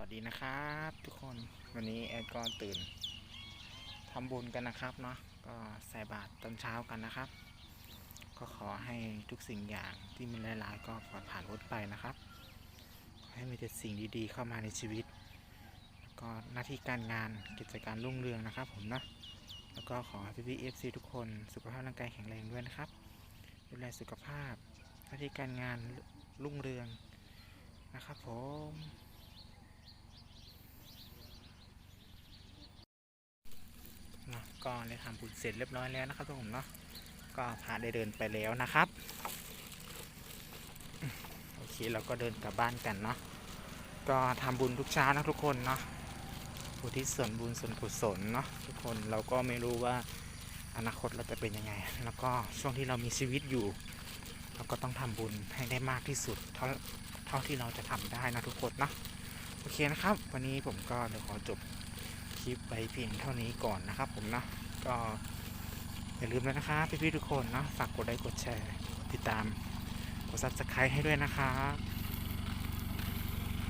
วัสดีนะครับทุกคนวันนี้แอดก็ตื่นทำบุญกันนะครับเนาะก็ใส่บาตรตอนเช้ากันนะครับ ก็ขอให้ทุกสิ่งอย่างที่มีหลายๆก็ปลอผ่านพ้นไปนะครับขอให้มีแต่สิ่งดีๆเข้ามาในชีวิต แล้วก็หน้าที่การงานกิจการรุ่งเรืองนะครับ ผมเนาะแล้วก็ขอให้พี่เอฟซีทุกคน สุขภาพร่างกายแข็งแรงด้วยนะครับดูแลสุขภาพหน้าที่การงานรุ่งเรืองนะครับผม เนาะ ก็ได้ทำบุญเสร็จเรียบร้อยแล้วนะครับทุกคนเนาะก็พาได้เดินไปแล้วนะครับ โอเคเราก็เดินกลับบ้านกันเนาะก็ทำบุญทุกเช้านะทุกคนเนาะอุทิศส่วนบุญส่วนกุศลเนาะทุกคนเราก็ไม่รู้ว่าอนาคตเราจะเป็นยังไง แล้วก็ช่วงที่เรามีชีวิตอยู่ เราก็ต้องทำบุญให้ได้มากที่สุดเท่าเท่าที่เราจะทำได้นะทุกคนเนาะโอเคนะครับ วันนี้ผมก็เดี๋ยวขอจบ คลิปไปเพียงเท่านี้ก่อนนะครับผมเนาะก็อย่าลืมเลยนะครับพี่ๆทุกคนเนาะฝากกดไลค์กดแชร์ กดติดตาม กดซับสไครต์ให้ด้วยนะครับ